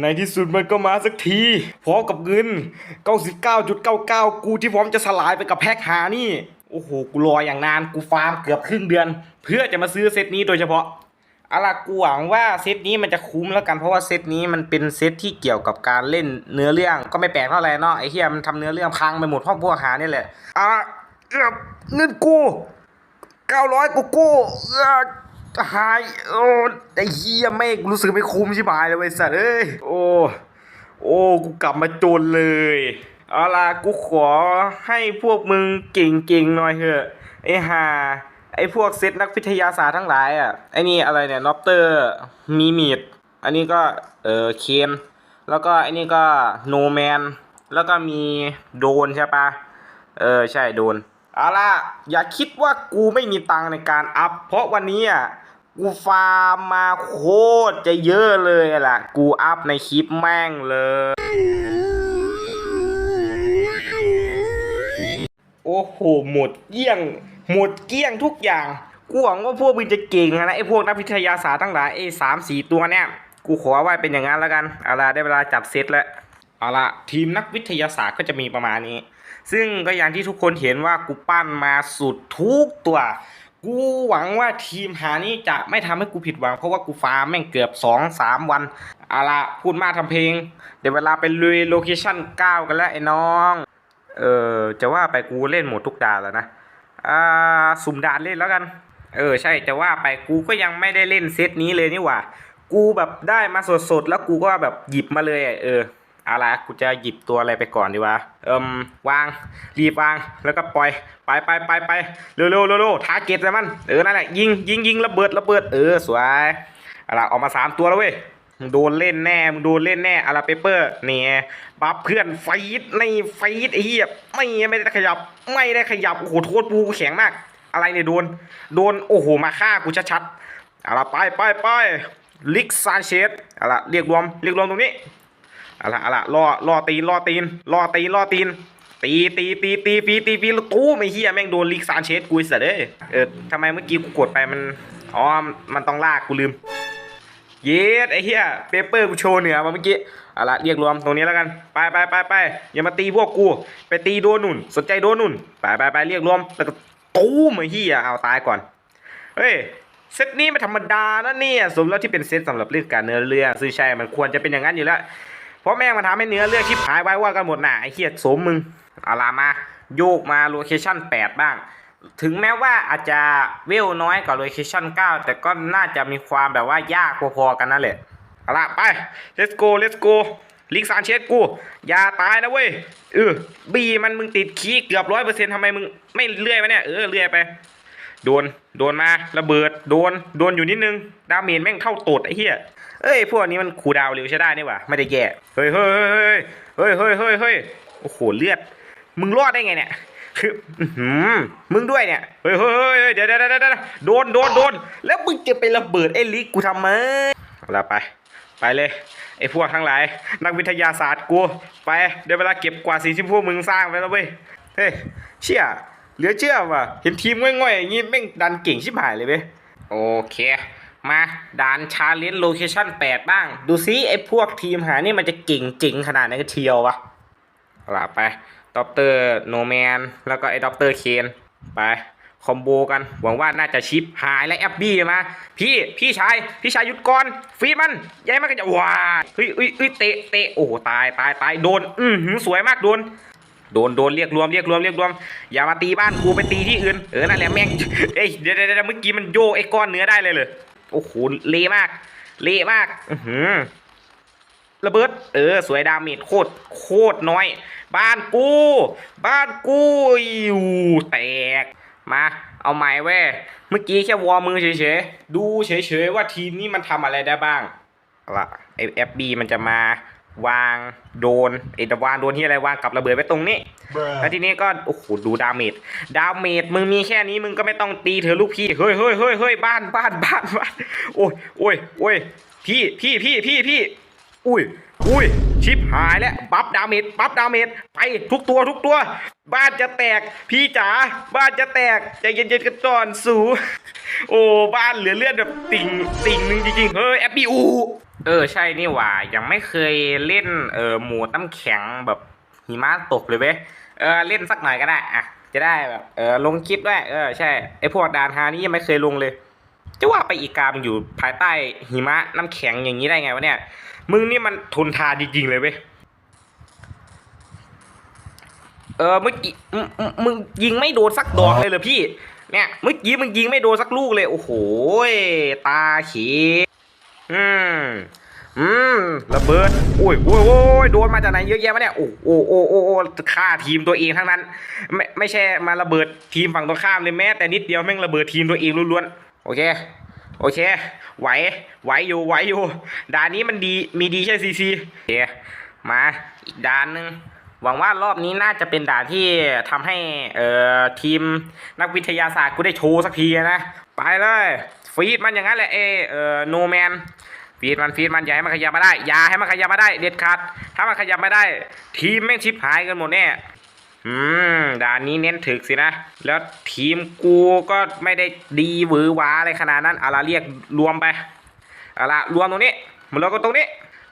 ในที่สุดมันก็มาสักทีพร้อมกับเงิน 99.99 กูที่พร้อมจะสลายไปกับแพ็คหานี่ โอ้โห กูรออย่างนาน กูฟาร์มเกือบครึ่งเดือน เพื่อจะมาซื้อเซตนี้โดยเฉพาะเอาล่ะกูหวังว่าเซตนี้มันจะคุ้มแล้วกันเพราะว่าเซตนี้มันเป็นเซตที่เกี่ยวกับการเล่นเนื้อเรื่องก็ไม่แปลกเท่าไหร่เนาะไอ้เหี้ยมันทำเนื้อเรื่องพังไปหมดเพราะพวกหานี่แหละอะเงินกูเก้าร้อยกูกู้ หาย โอ้ไอ้เหี้ยไม่รู้สึกไม่คุ้มชิบหายเลยเว้สัตว์เอ้ย โอ้ โอ้ กูกลับมาจนเลย เอาล่ะกูขอให้พวกมึงเก่งๆหน่อยเถอะ ไอ้ห่าไอ้พวกเซตนักวิทยาศาสตร์ทั้งหลายอะ ไอ้นี่อะไรเนี่ยนอปเตอร์มีมีด อันนี้ก็เออเคนแล้วก็ไอ้นี่ก็โนแมน แล้วก็มีโดนใช่ปะเออใช่โดนเอาล่ะ อย่าคิดว่ากูไม่มีตังในการอัพ เพราะวันนี้อะ กูฟาร์มมาโคตรจะเยอะเลยอะล่ะ กูอัพในคลิปแม่งเลย โอ้โห หมดเกลี้ยง หมดเกลี้ยงทุกอย่าง กูหวังว่าพวกมึงจะเก่งนะไอ้พวกนักวิทยาศาสตร์ทั้งหลายไอ้สามสี่ตัวเนี่ย กูขอไว้เป็นอย่างนั้นแล้วกัน เอาละได้เวลาจัดเซตแล้วเอาละทีมนักวิทยาศาสตร์ก็จะมีประมาณนี้ ซึ่งก็อย่างที่ทุกคนเห็นว่ากูปั้นมาสุดทุกตัว กูหวังว่าทีมหานี้จะไม่ทำให้กูผิดหวัง เพราะว่ากูฟาร์มแม่งเกือบ2อสามวันอาละพูดมากทำเพลง เดี๋ยวเวลาไปลุยโลเคชั่น9กันแล้วไอ้น้อง เออจะว่าไปกูเล่นหมดทุกด่านแล้วนะ อ่า สุ่มด่านเล่นแล้วกัน เออใช่จะว่าไปกูก็ยังไม่ได้เล่นเซตนี้เลยนี่หว่า กูแบบได้มาสดๆแล้วกูก็แบบหยิบมาเลยเออ เอาละกูจะหยิบตัวอะไรไปก่อนดีวะ เอิมวาง รีบวาง แล้วก็ปล่อย ไปไปไปไปเร็วเร็วเร็วเร็วทาเก็ตเลยมัน เออ นั่นแหละ ยิงยิงยิงระเบิดระเบิด เออ สวย เอาละออกมาสามตัวแล้วเว้ย มึงโดนเล่นแน่ มึงโดนเล่นแน่อาราเปเปอร์ เนี่ยบัฟเพื่อนไฟดในไฟดไอ้เหี้ยไม่ไม่ได้ขยับ ไม่ได้ขยับ โอ้โห โทษปูกูแข็งมาก อะไรเนี่ยโดน โดน โอ้โห มาฆ่ากูชัดๆเอาล่ะไปไปไปลิกซานเชสเอาล่ะเรียกรวม เรียกรวมตรงนี้ อาละอาละล่อล่อตีนล่อตีนล่อตีนล่อตีนตีตีตีตีฟีตีฟีล้วตู้ไม่เฮียแม่งโดนลิกซานเชสกูสัตว์เอ้ยเออทำไมเมื่อกี้กูกดไปมันอ๋อมันต้องลากกูลืม เยสไอ้เหี้ยเปเปอร์กูโชว์เหนือมาเมื่อกี้อาละเรียกรวมตรงนี้แล้วกันไปไปไปไปอย่ามาตีพวกกู ไปตีโดนนุ่น สนใจโดนนุ่นไปไปไปเรียกรวมแล้วก็ตู้มไอ้เหี้ยเอาตายก่อนเฮ้ยเซตนี้ไม่ธรรมดานะเนี่ยสมแล้วที่เป็นเซตสำหรับเรื่องการเนื้อเรื่องซึ่งใช่มันควรจะเป็นอย่างนั้นอยู่แล้ว เพราะแม่งมันทำให้เนื้อเรื่องชิบหายไว้ว่ากันหมดหน่ะไอ้เหี้ยสมมึงเอาล่ะมาโยกมาโลเคชั่น8 บ้าง ถึงแม้ว่าอาจจะเวลน้อยกว่าโลเคชั่น9 แต่ก็น่าจะมีความแบบว่ายากพอๆกันนั่นแหละเอาล่ะไป let's go let's go ลิกซานเชสกู อย่าตายนะเว้ยเออบีมันมึงติดคีย์เกือบร้อยเปอร์เซ็นต์ทำไมมึงไม่เลื่อยมาเนี่ย เออเลื่อยไป โดน โดนมา ระเบิด โดน โดนอยู่นิดนึง ดาเมจแม่งเท่าตดไอ้เหี้ย เอ้ย พวกนี้มันคูลดาวเร็วใช้ได้นี่หว่าไม่ได้แย่ เฮ้ยเฮ้ยเฮ้ยเฮ้ยเฮ้ยเฮ้ยเฮ้ยโอ้โห เลือด มึงรอดได้ไงเนี่ย คือืมึงด้วยเนี่ย เฮ้ยเฮ้ยเฮ้ยเดี๋ยวเดี๋ยวเดี๋ยวเดี๋ยวโดนโดนโดน แล้วมึงจะไประเบิดไอ้ลิกกูทำไมเอาละไป ไปเลย ไอ้พวกทั้งหลาย นักวิทยาศาสตร์กู ไป เดี๋ยวเวลาเก็บกว่าสิ่งที่พวกมึงสร้างไปแล้วเว้ย เฮ้ย เชี่ยเหลือเชื่อว่ะ เห็นทีมง่อยๆอย่างงี้แม่งดันเก่งชิบหายเลยเว้ย โอเค มาด่านชาเลนจ์โลเคชั่น8บ้าง ดูซิไอ้พวกทีมหานี่มันจะเก่งจริงขนาดไหนกันเทียววะเอาล่ะไปด็อกเตอร์โนแมนแล้วก็ไอ้ด็อกเตอร์เคนไปคอมโบกัน หวังว่าน่าจะชิปหายและแอปบี้มา พี่พี่ชาย พี่ชายหยุดก่อนฟีดมันย้ายมันก็จะว้าเฮ้ยเฮ้ยเฮ้ยเตะเตะโอ้ตายตายตายโดน อือหือสวยมากโดนโดนโดนเรียกรวมเรียกรวมเรียกรวม อย่ามาตีบ้านกูไปตีที่อื่น เออนั่นแหละแม่งเอ้ยเดี๋ยวเดี๋ยวเดี๋ยวเมื่อกี้มันโยกไอ้ก้อนเนื้อได้เลยเลย โอ้โหเละมาก เละมาก อือหือระเบิด เออ สวยดาเมจโคตร โคตรน้อย บ้านกู บ้านกูอยู่แตก มา เอาใหม่เว้เมื่อกี้แค่วอร์มือเฉยๆ ดูเฉยๆ ว่าทีมนี้มันทำอะไรได้บ้างละไอแอฟบีมันจะมาวางโดนไอ้วางโดนที่อะไรวางกับระเบิดไว้ตรงนี้ แล้วทีนี้ก็โอ้โหดูดาเมจดาเมจมึงมีแค่นี้มึงก็ไม่ต้องตีเธอลูกพี่เฮ้ยเฮ้ยเฮ้ยเฮ้ยบ้านบ้านบ้านบ้านโอ้ยโอ้ยโอ้ยพี่พี่พี่พี่พี่อุ้ยอุ้ยชิปหายแล้วบัฟดาเมจบัฟดาเมจไปทุกตัวทุกตัว บ้านจะแตก พี่จ๋าบ้านจะแตกใจเย็นๆกันก่อนสูโอ้บ้านเหลือเลือดแบบติ่งติ่งหนึ่งจริงๆเฮ้ยแอปปี้อูเออใช่นี่หว่ายังไม่เคยเล่นเออหมดน้ำแข็งแบบ หิมะตกเลยเว้ยเออเล่นสักหน่อยก็ได้อะจะได้แบบเออลงคลิปด้วยเออใช่ไอพวกดานฮานี่ยังไม่เคยลงเลย จะว่าไปอีกามันอยู่ภายใต้หิมะน้ำแข็งอย่างนี้ได้ไงวะเนี่ยมึงนี่มันทนทานจริงๆเลยเว้ยเออเมื่อกี้มึงมึงยิงไม่โดนสักดอกเลยเหรอพี่ เนี่ยเมื่อกี้มึงยิงไม่โดนสักลูกเลยโอ้โหตาเขีอืม อืมระเบิดโอ้ยโอ้ยโอ้ยโดนมาจากไหนเยอะแยะวะเนี่ยโอ้โอ้โอ้โอ้โอ้ฆ่าทีมตัวเองทั้งนั้น ไม่ไม่ใช่มาระเบิดทีมฝั่งตรงข้ามเลยแม้แต่นิดเดียวแม่งระเบิดทีมตัวเองล้วนๆโอเคโอเค ไหว ไหวอยู่ ไหวอยู่ ด่านนี้มันดี มีดีใช่ซีซีโอเค มา อีกด่านหนึ่ง หวังว่ารอบนี้น่าจะเป็นด่านที่ทำให้ เอ่อ ทีมนักวิทยาศาสตร์กูได้โชว์สักทีนะ ไปเลย ฟีดมันอย่างนั้นแหละ เอ เอ่อ โนแมน ฟีดมันฟีดมันอย่าให้มันขยับมาได้อย่าให้มันขยับมาได้ เด็ดขาดถ้ามันขยับมาได้ ทีมแม่งชิบหายกันหมดแน่อืมด่านนี้เน้นถึกสินะ แล้วทีมกูก็ไม่ได้ดีหวือหวาอะไรขนาดนั้นเอาละเรียกรวมไปเอาละรวมตรงนี้มันแล้วก็ตรงนี้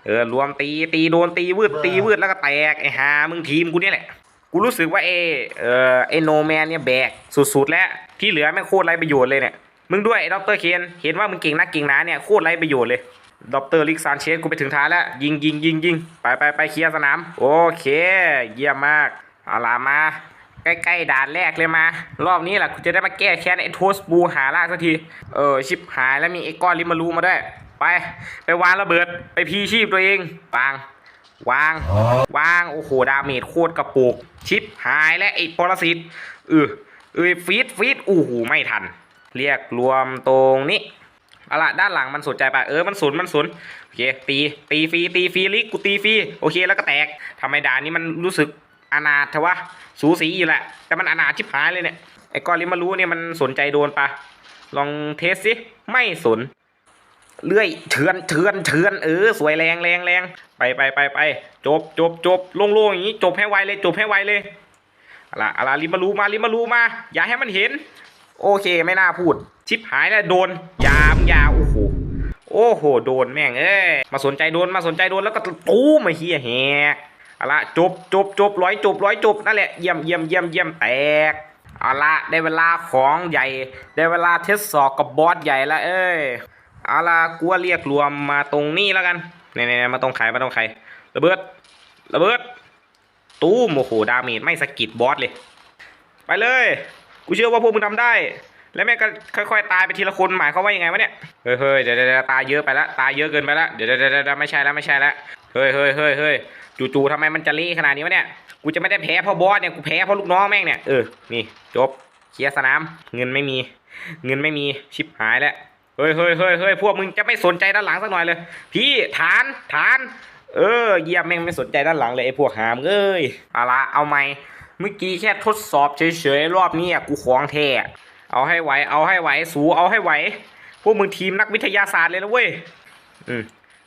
เออรวมตีตีโดนตีวืดตีวืดแล้วก็แตกไอ้หามึงทีมกูเนี่ยแหละกูรู้สึกว่าเอเออไอโนแมนเนี่ยแบกสุดๆแล้วที่เหลือแม่โคตรไรประโยชน์เลยเนี่ย มึงด้วยไอ้ดรเคนเห็นว่ามึงเก่งนักเก่งหนาเนี่ยโคตรไรประโยชน์เลยดรลิกซานเชสกูไปถึงท้ายแล้ว ยิงยิงยิงยิงไปไปไปเคลียร์สนาม โอเค เยี่ยมมากเอาล่ะมา ใกล้ๆด่านแรกเลยมา รอบนี้แหละกูจะได้มาแก้แค้นไอ้โทสบูหาล่าสักที เออ ชิบหายแล้วมีไอ้ก้อนลิมารูมาด้วย ไป ไปวางระเบิดไปพีชีพตัวเองวางวาง วาง โอ้โห ดาเมจโคตรกระปุก ชิปหายและไอ้ปรสิตเออเออฟีดฟีดโอ้โห ไม่ทัน เรียกรวมตรงนี้เอาล่ะด้านหลังมันสนใจปะเออมันสนมันสนโอเคตีตีฟรีตีฟรีลิกกูตีฟรีโอเคแล้วก็แตกทำไมด่านนี้มันรู้สึกอนาถเถอะวะสูสีอยู่แหละ แต่มันอนาถชิบหายเลยเนี่ยไอ้กอริมารู้เนี่ยมันสนใจโดนปะลองเทสสิไม่สนเลื่อยเถือนเถือนเถือนเออสวยแรงแรงแรงไปไปไปไปจบจบจบโล่งๆอย่างนี้จบให้ไวเลยจบให้ไวเลยอาล่ะอาล่ะริมารูมาริมารูมา อย่าให้มันเห็น โอเคไม่น่าพูด ชิปหายแล้วโดน ยามยาวโอ้โหโอ้โห โดนแม่งเอ้ยมาสนใจโดนมาสนใจโดนแล้วก็ตู้มไอ้เฮียแหกเอาละจบจบจบร้อยจบร้อยจบนั่นแหละเยี่ยมเยี่ยมเยี่ยมเยี่ยมแตกเอาละได้เวลาของใหญ่ได้เวลาเทสสอบกับบอสใหญ่ละเอ้ยเอาละกูว่าเรียกรวมมาตรงนี้แล้วกันเนี่ยๆมาตรงไขมาตรงไขระเบิดระเบิดตู้โอ้โหดาเมจไม่สะกิดบอสเลย ไปเลย กูเชื่อว่าพวกมึงทำได้ แล้วแม่งก็ค่อยๆตายไปทีละคนหมายเขามว่ายังไงวะเนี่ย เฮ้ยเฮ้ยเดี๋ยวเดี๋ยวตายเยอะไปละตายเยอะเกินไปละเดี๋ยวเดี๋ยวเดี๋ยวไม่ใช่แล้วไม่ใช่แล้วเฮ้ยเฮ้ยเฮ้ยเฮ้ยจู่ๆทำไมมันจะเละขนาดนี้วะเนี่ย กูจะไม่ได้แพ้เพราะบอสเนี่ยกูแพ้เพราะลูกน้องแม่งเนี่ย เออ นี่จบเคลียร์สนาม เงินไม่มี เงินไม่มีชิบหายแล้วเฮ้ยเฮ้ยเฮ้ยเฮ้ยพวกมึงจะไม่สนใจด้านหลังสักหน่อยเลย พี่ฐานฐาน เออเยี่ยมแม่งไม่สนใจด้านหลังเลยไอ้พวกหามเอ้ยเอาละเอาไหม เมื่อกี้แค่ทดสอบเฉยๆ รอบนี้อะกูของแท้เอาให้ไหว เอาให้ไหว สูเอาให้ไหว พวกมึงทีมนักวิทยาศาสตร์เลยนะเว้ย อืม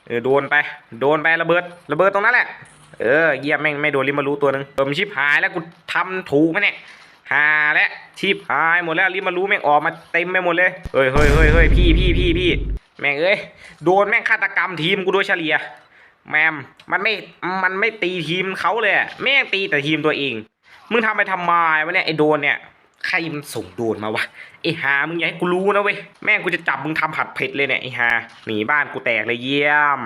เออโดนไป โดนไประเบิด ระเบิดตรงนั้นแหละ เออเยี่ยมแม่งไม่โดนริมารู้ตัวหนึ่งเออมชิบหายแล้วกูทำถูกไหมเนี่ยหาและชิบหายหมดแล้วริมารู้แม่งออกมาเต็มไปหมดเลยเฮ้ยเฮ้ยเฮ้ยเฮ้ยพี่พี่พี่พี่แม่งเอ้ยโดนแม่งฆาตกรรมทีมกูโดยเฉลี่ยแมมมันไม่ มันไม่ตีทีมเขาเลยแม่งตีแต่ทีมตัวเอง มึงทำไปทำไมวะเนี่ยไอโดนเนี่ยใครมันส่งโดนมาวะไอหามึงอย่าให้กูรู้นะเว้ยแม่งกูจะจับมึงทำผัดเผ็ดเลยเนี่ยไอหาหนีบ้านกูแตกเลยเยี่ยม